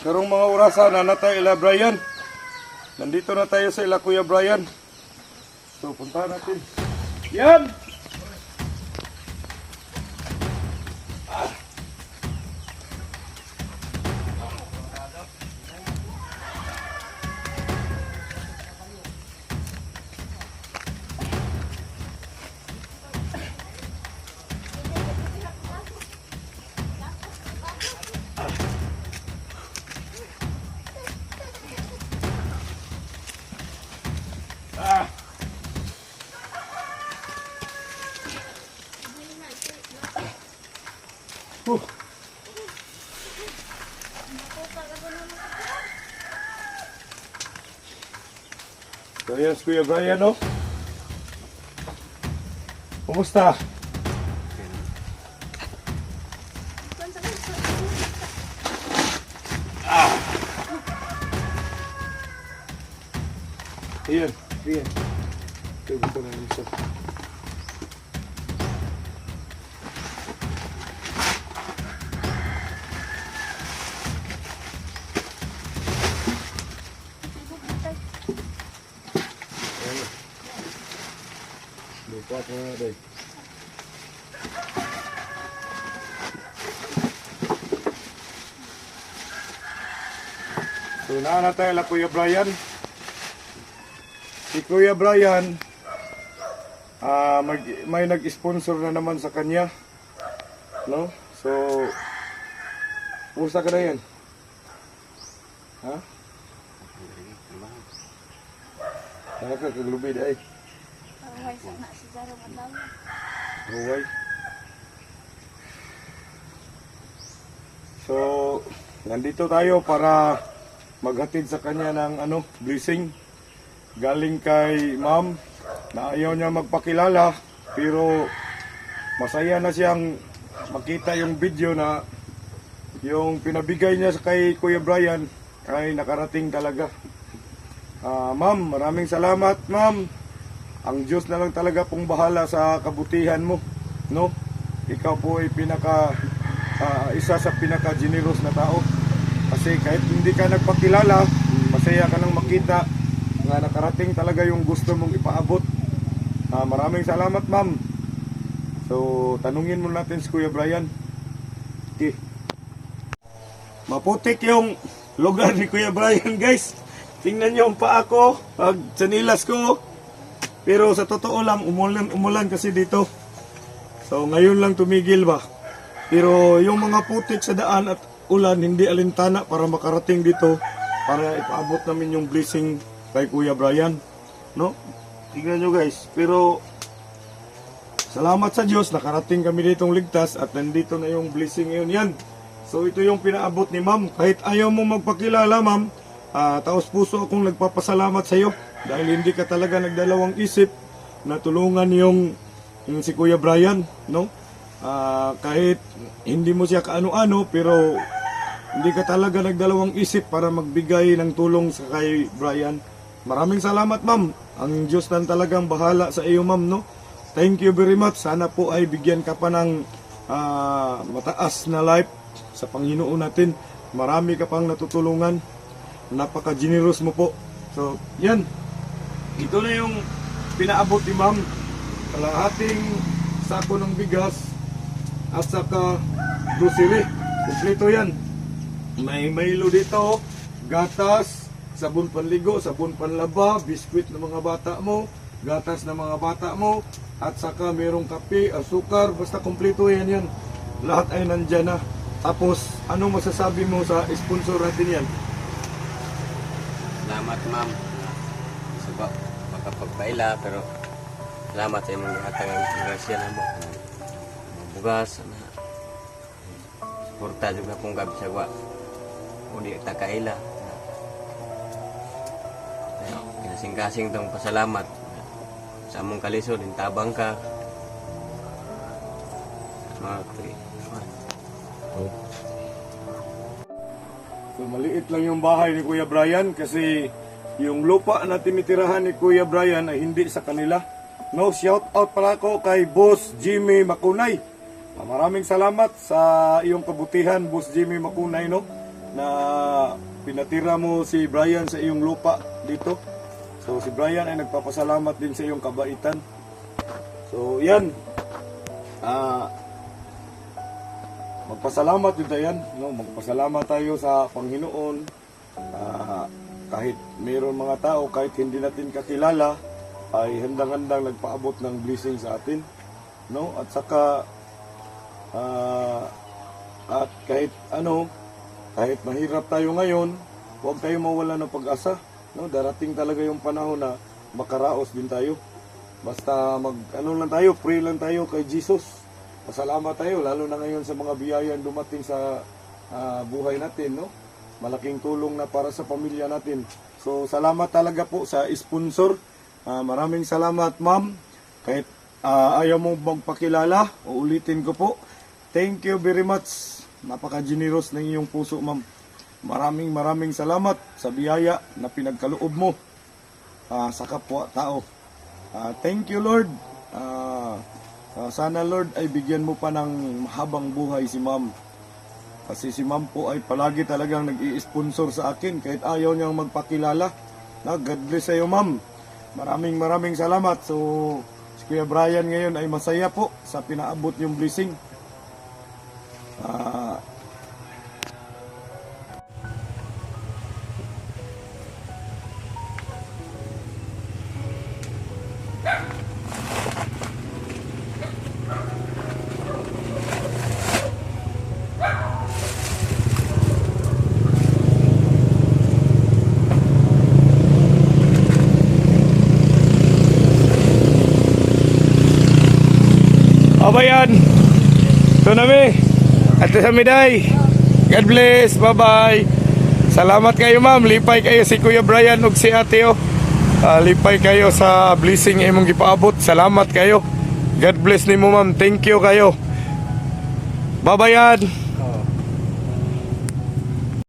karong mga orasan na natay ila Brian. Nandito na tayo sa ila Kuya Brian. So, punta natin. Yan! Huh. So yan Kuya Brian, no? Kumusta? Ayan, ayan. Ito, ito na yung Ko na day. So na tayo la Kuya Brian. Si Kuya Brian ah mag, may nag-sponsor na naman sa kanya. No? So Pusta ka na yan? Ha? Ano ka Huwag sana si Zara madami. Huwag. So, nandito tayo para maghatid sa kanya ng ano, blessing. Galing kay ma'am na ayaw niya magpakilala pero masaya na siyang makita yung video na yung pinabigay niya sa kay Kuya Brian ay nakarating talaga. Ah, ma'am, maraming salamat, ma'am. Ang Diyos na lang talaga pong bahala sa kabutihan mo, no? Ikaw po ay pinaka ah, isa sa pinaka generous na tao. Kasi kahit hindi ka nagpakilala, masaya ka nang makita na nakarating talaga yung gusto mong ipaabot. Ah, maraming salamat, ma'am. So, tanungin mo natin si Kuya Brian. Okay. Maputik yung lugar ni Kuya Brian, guys. Tingnan niyo ang paa ko, pag sanilas ko. Pero sa totoo lang, umulan, umulan kasi dito. So ngayon lang tumigil ba. Pero yung mga putik sa daan at ulan, hindi alintana para makarating dito para ipaabot namin yung blessing kay Kuya Brian. No? Tingnan nyo guys. Pero salamat sa Diyos, nakarating kami ditong ligtas at nandito na yung blessing ngayon. Yan. So ito yung pinaabot ni ma'am. Kahit ayaw mo magpakilala ma'am, ah, taos puso akong nagpapasalamat sa iyo dahil hindi ka talaga nagdalawang isip na tulungan yung, yung si Kuya Brian, no? Ah, kahit hindi mo siya kaano-ano pero hindi ka talaga nagdalawang isip para magbigay ng tulong sa kay Brian. Maraming salamat ma'am. Ang Diyos lang talagang bahala sa iyo ma'am, no? Thank you very much. Sana po ay bigyan ka pa ng ah, mataas na life sa Panginoon natin. Marami ka pang natutulungan. Napaka-generous mo po. So, yan. Ito na yung pinaabot ni ma'am. Kalahating sako ng bigas at saka grocery. Kompleto yan. May Milo dito, gatas, sabon panligo, sabon panlaba, biskwit ng mga bata mo, gatas ng mga bata mo, at saka merong kape, asukar, basta kompleto yan yan. Lahat ay nandyan na. Tapos, ano masasabi mo sa sponsor natin yan? Salamat ma'am. Sa ba, makapagpaila pero salamat sa imong gihatag ang grasya na mo. Ang Bugas na suporta juga kung gabi sa wa. Udi ta kaila. Kinasing-kasing tong pasalamat sa among kalisod in tabang ka. Mga kri. So maliit lang yung bahay ni Kuya Brian kasi yung lupa na tinitirahan ni Kuya Brian ay hindi sa kanila. No, shout out pala ako kay Boss Jimmy Makunay. Ah, Maraming salamat sa iyong kabutihan, Boss Jimmy Makunay, no? na pinatira mo si Brian sa iyong lupa dito. So si Brian ay nagpapasalamat din sa iyong kabaitan. So yan. Ah magpasalamat yun tayo yan. No? Magpasalamat tayo sa Panginoon. Ah, kahit mayroon mga tao, kahit hindi natin kakilala, ay handang-handang nagpaabot ng blessing sa atin. No? At saka, ah, at kahit ano, kahit mahirap tayo ngayon, huwag tayo mawala ng pag-asa. No? Darating talaga yung panahon na makaraos din tayo. Basta mag ano lang tayo, pray lang tayo kay Jesus. Pasalamat tayo lalo na ngayon sa mga biyayang dumating sa ah, buhay natin, no? Malaking tulong na para sa pamilya natin. So salamat talaga po sa sponsor. Ah, maraming salamat, ma'am. Kahit ah, ayaw mo magpakilala, uulitin ko po. Thank you very much. Napaka-generous ng iyong puso, ma'am. Maraming maraming salamat sa biyaya na pinagkaloob mo ah, sa kapwa-tao. Ah, thank you, Lord. Ah, ah, sana, Lord, ay bigyan mo pa ng mahabang buhay si ma'am. Kasi si ma'am po ay palagi talagang nag-i-sponsor sa akin kahit ayaw niyang magpakilala. Na, God bless sa iyo, ma'am. Maraming maraming salamat. So, si Kuya Brian ngayon ay masaya po sa pinaabot yung blessing. Abayan. Ito na mi. At sa miday. God bless. Bye-bye. Salamat kayo ma'am. Lipay kayo si Kuya Brian ug si Ate oh. Ah, lipay kayo sa blessing imong gipaabot. Salamat kayo. God bless nimo ma'am. Thank you kayo. Babayan.